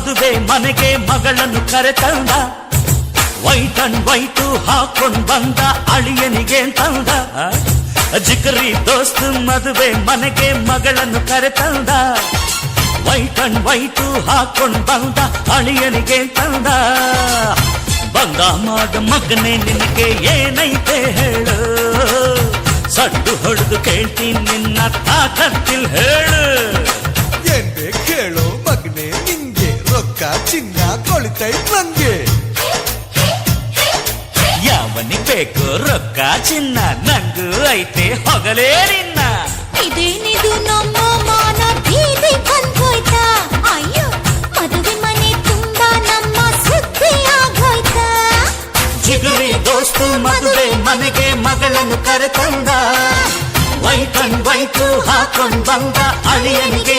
ಮದುವೆ ಮನೆಗೆ ಮಗಳನ್ನು ಕರೆತಂದ. ವೈಟ್ ಅಂಡ್ ವೈಟು ಹಾಕೊಂಡ್ ಬಂದ ಅಳಿಯನಿಗೆ ತಂದ. ಜಿಗರಿ ದೋಸ್ತು ಮದುವೆ ಮನೆಗೆ ಮಗಳನ್ನು ಕರೆತಂದ. ವೈಟ್ ಅಂಡ್ ವೈಟು ಹಾಕೊಂಡ್ ಬಂದ ಅಳಿಯನಿಗೆ ತಂದ. ಬಂದ ಮಾಡ ಮಗನೇ, ನಿನಗೆ ಏನೈತೆ ಹೇಳು? ಸಡ್ಡು ಹೊಡೆದು ಕೇಳ್ತೀನಿ, ನಿನ್ನ ತಾಕತ್ತಿಲ್ ಹೇಳು. ಮಗನೆ ನಿಂಗೆ ರೊಕ್ಕ ಚಿನ್ನ ಕೊಳಿತೈತ್ ನಂಗೆ ಯಾವನಿಗೆ ಬೇಕು ರೊಕ್ಕ ಚಿನ್ನ ನಂಗೂ ಐತೆ ಹೊಗಲೇ ನಿನ್ನ ಇದೇನಿದು ನಮ್ಮ ಮಾನ ಬೀದಿ ಬಂದೋಯ್ತಾ ಅಯ್ಯೋ ಮದುವೆ ಮನೆ ತುಂಬಾ ನಮ್ಮ ಸುದ್ದಿ ಆಗೋಯ್ತಾ ಜಿಗುರಿ ದೋಸ್ತು ಮದುವೆ ಮನೆಗೆ ಮಗಳನ್ನು ಕರೆತಂದ ವೈಟ್ ಅಂಡ್ ವೈಟು ಹಾಕೊಂಡ್ ಬಂದ ಅಳಿಯನಿಗೆ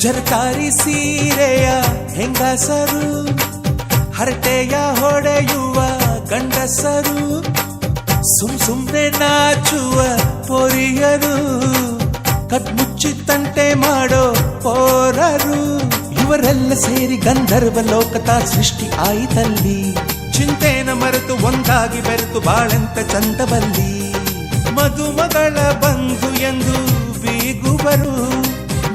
ಜರಕಾರಿ ಸೀರೆಯ ಹೆಂಗಸರು, ಹರಟೆಯ ಹೊಡೆಯುವ ಗಂಡಸರು, ಸುಮ್ ಸುಮ್ನೆ ನಾಚುವ ಪೊರಿಯರು ಕದ್ಮುಚ್ಚಿ ತಂಟೆ ಮಾಡೋ ಪೋರರು. ಇವರೆಲ್ಲ ಸೇರಿ ಗಂಧರ್ವ ಲೋಕತಾ ಸೃಷ್ಟಿ ಆಯಿತಲ್ಲಿ. ಚಿಂತೆನ ಮರೆತು ಒಂದಾಗಿ ಬೆರೆತು ಬಾಳೆಂತ ಚಂದವಲ್ಲಿ. ಮಧುಮಗಳ ಬಂಧು ಎಂದು ಬೀಗುವರು.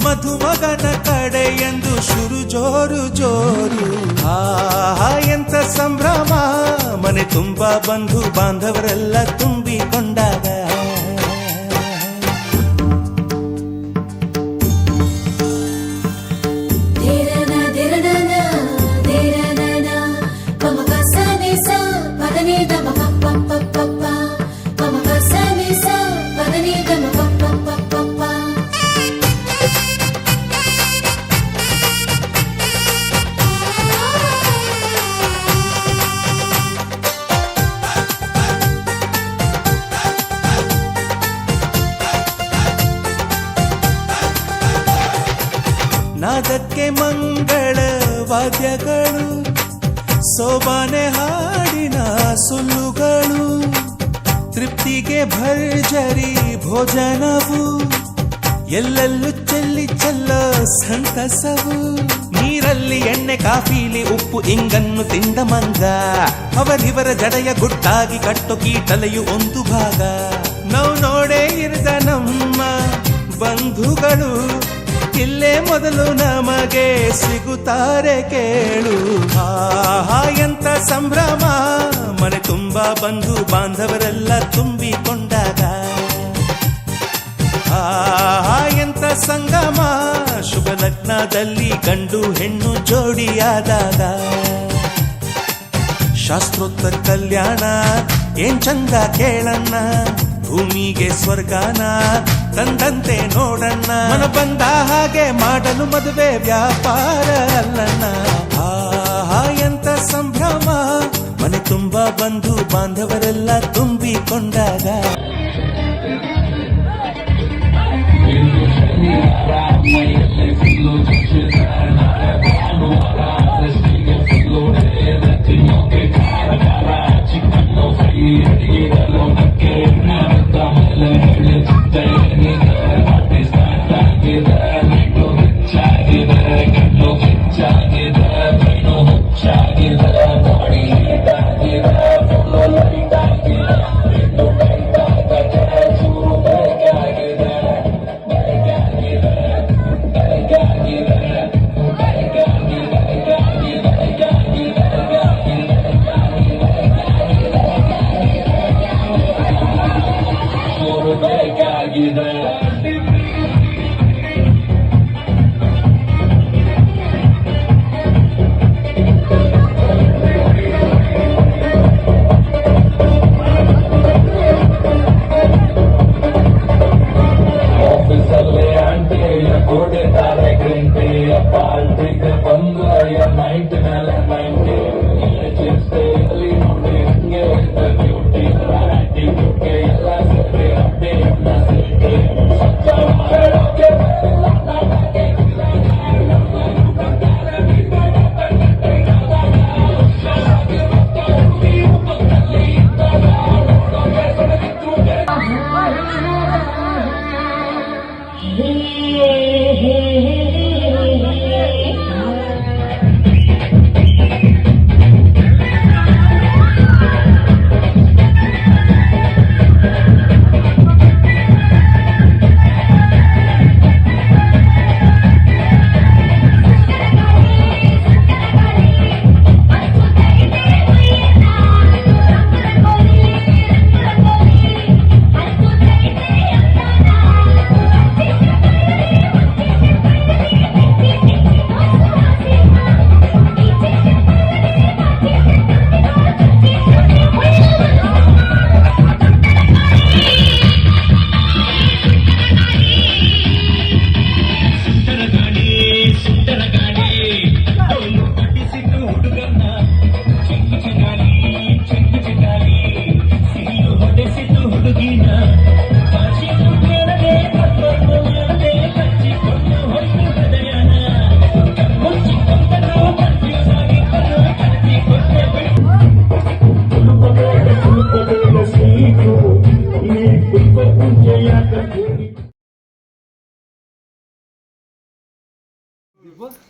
ಮಧುಮಗನ ಕಡೆ ಎಂದು ಶುರು ಜೋರು ಜೋರು. ಆ ಎಂತ ಸಂಭ್ರಮ. ಮನೆ ತುಂಬಾ ಬಂಧು ಬಾಂಧವರೆಲ್ಲ ತುಂಬಿಕೊಂಡಾಗ ವಾದ್ಯಗಳು, ಸೋಬಾನೆ ಹಾಡಿನ ಸುಳ್ಳುಗಳು, ತೃಪ್ತಿಗೆ ಭರ್ಜರಿ ಭೋಜನವು, ಎಲ್ಲೆಲ್ಲೂ ಚೆಲ್ಲಿ ಚೆಲ್ಲ ಸಂತಸವು. ನೀರಲ್ಲಿ ಎಣ್ಣೆ, ಕಾಫಿಲಿ, ಉಪ್ಪು, ಇಂಗನ್ನು ತಿಂದ ಮಂಗ. ಅವರಿವರ ಜಡೆಯ ಗುಟ್ಟಾಗಿ ಕಟ್ಟು ಕೀಟಲೆಯು ಒಂದು ಭಾಗ. ನಾವು ನೋಡೇ ಇರದ ನಮ್ಮ ಬಂಧುಗಳು ಇಲ್ಲೇ ಮೊದಲು ನಮಗೆ ಸಿಗುತ್ತಾರೆ ಕೇಳು. ಆಹಾ ಎಂತ ಸಂಭ್ರಮ. ಮನೆ ತುಂಬಾ ಬಂಧು ಬಾಂಧವರೆಲ್ಲ ತುಂಬಿಕೊಂಡಾಗ. ಆಹಾ ಎಂತ ಸಂಗಮ. ಶುಭ ಲಗ್ನದಲ್ಲಿ ಗಂಡು ಹೆಣ್ಣು ಜೋಡಿಯಾದಾಗ. ಶಾಸ್ತ್ರೋತ್ತ ಕಲ್ಯಾಣ, ಏನ್ ಚಂದ ಕೇಳಣ್ಣ. ಭೂಮಿಗೆ ಸ್ವರ್ಗಾನ ತಂದಂತೆ ನೋಡಣ್ಣ. ಮನ ಬಂದ ಹಾಗೆ ಮಾಡಲು ಮದುವೆ ವ್ಯಾಪಾರ ಅಲ್ಲಣ್ಣ. ಆಹಾ ಎಂತ ಸಂಭ್ರಮ. ಮನೆ ತುಂಬಾ ಬಂಧು ಬಾಂಧವರೆಲ್ಲ ತುಂಬಿಕೊಂಡಾಗ. ಆಫೀಸಲ್ಲಿ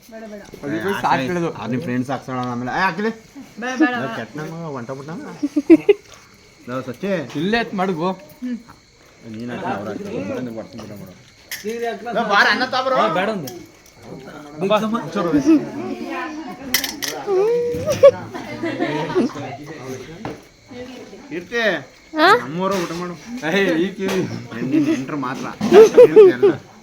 ನಿಮ್ಮ ಫ್ರೆಂಡ್ಸ್ ಹಾಕ್ಸೋಣ ಆಮೇಲೆ. ಹಾಕಿಲಿ ಕೆಟ್ಟ ನಾವು ಸಚ್ಚೆ. ಇಲ್ಲೇ ಮಡಗು. ನೀನು ಬಾರ ಅನ್ನ ತಾಬ್ರು. ಬೇಡ ಒಂದು. ಇರ್ತಿ ಹಾ? ನಮ್ಮೂರು ಊಟ ಮಾಡು. ಈ ಕಿವಿ. ನೆಂಟ್ರು ಮಾತ್ರ.